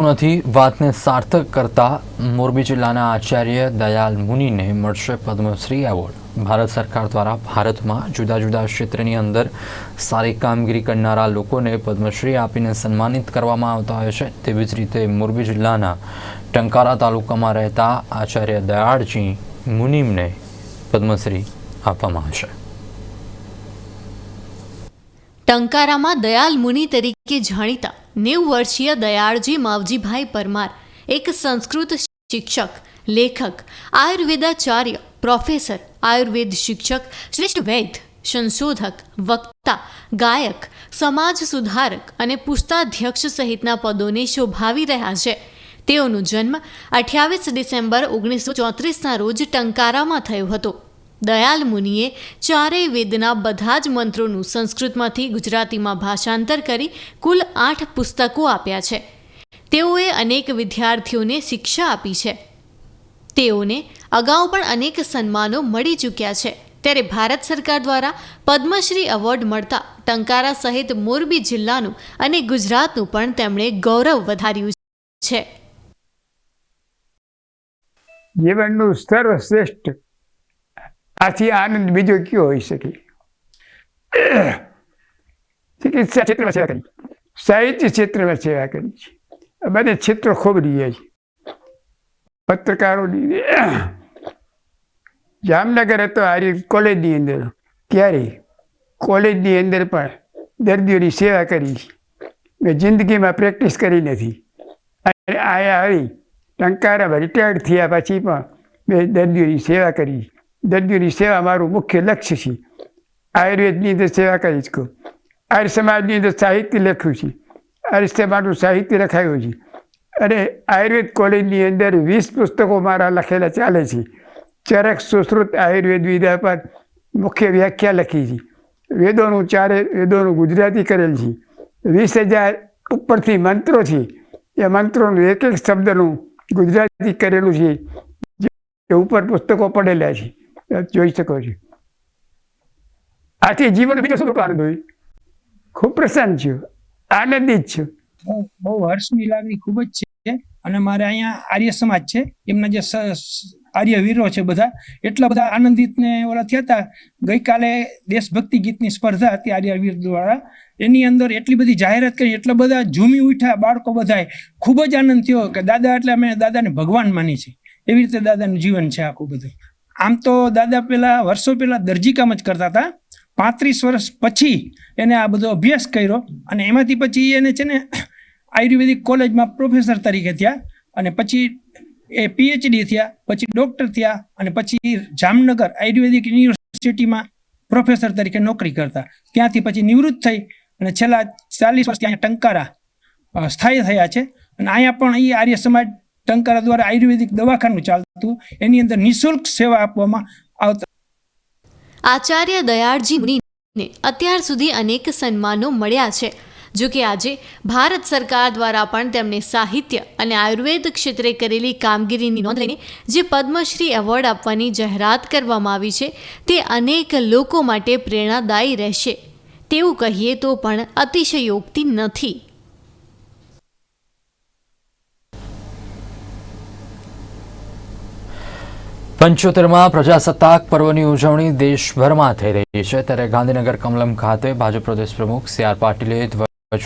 નથી. વાતને સાર્થક કરતા મોરબી જિલ્લાના આચાર્ય દયાલ મુનિને મળશે પદ્મશ્રી એવોર્ડ. ભારત સરકાર દ્વારા ભારતમાં જુદા જુદા ક્ષેત્રની અંદર સારી કામગીરી કરનારા લોકોને પદ્મશ્રી આપીને સન્માનિત કરવામાં આવતા હોય છે. તેવી જ રીતે મોરબી જિલ્લાના ટંકારા તાલુકામાં રહેતા આચાર્ય દયાળજી મુનિમને પદ્મશ્રી આપવામાં આવશે. ટંકારામાં દયાલ મુનિ તરીકે જાણીતા નેવ વર્ષીય દયાળજી માવજીભાઈ પરમાર, એક સંસ્કૃત શિક્ષક, લેખક, આયુર્વેદાચાર્ય, પ્રોફેસર, આયુર્વેદ શિક્ષક, શ્રેષ્ઠ વૈદ સંશોધક, વક્તા, ગાયક, સમાજ સુધારક અને પુસ્તાધ્યક્ષ સહિતના પદોને શોભાવી રહ્યા છે. તેઓનો જન્મ અઠ્યાવીસ ડિસેમ્બર ઓગણીસો ચોત્રીસના રોજ ટંકારામાં થયો હતો. દયાલ મુનિએ ચારેય વેદના બધા જ મંત્રોનું સંસ્કૃતમાંથી ગુજરાતીમાં ભાષાંતર કરી કુલ આઠ પુસ્તકો આપ્યા છે. તેઓએ અનેક વિદ્યાર્થીઓને શિક્ષા આપી છે. તેઓને અગાઉ પણ અનેક સન્માનો મળી ચૂક્યા છે. ત્યારે ભારત સરકાર દ્વારા પદ્મશ્રી એવોર્ડ મળતા ટંકારા સહિત મોરબી જિલ્લાનું અને ગુજરાતનું પણ તેમણે ગૌરવ વધાર્યું છે. જીવનનું સર્વશ્રેષ્ઠ આથી આનંદ બીજો કયો હોઈ શકે? ચિકિત્સા ક્ષેત્રમાં સેવા કરી. સાહિત્ય ક્ષેત્રમાં સેવા કરી છે. બને ક્ષેત્રો ખૂબ રહ્યા છે. પત્રકારોની જામનગર હતો આર્ય કોલેજની અંદર. ત્યારે કોલેજની અંદર પણ દર્દીઓની સેવા કરી મેં જિંદગીમાં પ્રેક્ટિસ કરી નથી. અને આયા આવી ટંકારામાં રિટાયર્ડ થયા પછી પણ મેં દર્દીઓની સેવા કરી. દર્દીઓની સેવા મારું મુખ્ય લક્ષ્ય છે. આયુર્વેદની અંદર સેવા કરી છું આર્ય સમાજની અંદર સાહિત્ય લખ્યું છે. આર્ય સમાજનું સાહિત્ય લખાયું છે. અને આયુર્વેદ કોલેજની અંદર વીસ પુસ્તકો મારા લખેલા ચાલે છે. ચરક સુશ્રુત આયુર્વેદ વિદ્યા પર મુખ્ય વ્યાખ્યા લખી છે. વેદોનું ચારે વેદોનું ગુજરાતી કરેલ છે. વીસ હજાર ઉપરથી મંત્રો છે. એ મંત્રોનું એક એક શબ્દનું ગુજરાતી કરેલું છે. જે ઉપર પુસ્તકો પડેલા છે. જોઈ શકો છો. આથી જીવન બીજો શું આનંદ હોય? ખૂબ પ્રસન્ન છું, આનંદિત છું. બહુ હર્ષની લાગણી ખૂબ જ છે. અને મારે અહીંયા આર્ય સમાજ છે. એમના જે આર્ય વીરો છે બધા, એટલા બધા આનંદિત ને ઓલા થયા હતા. ગઈકાલે દેશભક્તિ ગીતની સ્પર્ધા હતી આર્ય વીર દ્વારા. એની અંદર એટલી બધી જાહેરાત કરી, એટલા બધા ઝૂમી ઉઠ્યા બાળકો બધાએ. ખૂબ જ આનંદ થયો કે દાદા એટલે અમે દાદાને ભગવાન માની છે એવી રીતે દાદાનું જીવન છે આખું બધું. આમ તો દાદા પહેલાં વર્ષો પહેલાં દરજીકામ જ કરતા હતા. પાંત્રીસ વર્ષ પછી એને આ બધો અભ્યાસ કર્યો અને એમાંથી પછી એને છે ને આયુર્વેદિક કોલેજમાં પ્રોફેસર તરીકે થયા અને પછી એ પીએચડી થયા, પછી ડૉક્ટર થયા અને પછી જામનગર આયુર્વેદિક યુનિવર્સિટીમાં પ્રોફેસર તરીકે નોકરી કરતા. ત્યાંથી પછી નિવૃત્ત થઈ અને છેલ્લા ચાલીસ વર્ષથી અહીંયા ટંકારા સ્થાયી થયા છે. અને અહીંયા પણ એ આર્ય સમાજ ટંકારા દ્વારા આયુર્વેદિક દવાખાનું ચાલતું, એની અંદર નિઃશુલ્ક સેવા આપવામાં આવતા. આચાર્ય દયાળજી મુનિને અત્યાર સુધી અનેક સન્માનો મળ્યા છે. જો કે આજે ભારત સરકાર દ્વારા પણ તેમને સાહિત્ય અને આયુર્વેદ ક્ષેત્રે કરેલી કામગીરીની નોંધ લઈને જે પદ્મશ્રી એવોર્ડ આપવાની જાહેરાત કરવામાં આવી છે, તે અનેક લોકો માટે પ્રેરણાદાયી રહેશે. તેવું કહીએ તો પણ અતિશયોક્તિ નથી. પંચોતેરમાં પ્રજાસત્તાક પર્વની ઉજવણી દેશભરમાં થઈ રહી છે. ત્યારે ગાંધીનગર કમલમ ખાતે ભાજપ પ્રદેશ પ્રમુખ સી આર પાટીલે ધ્વજવંદન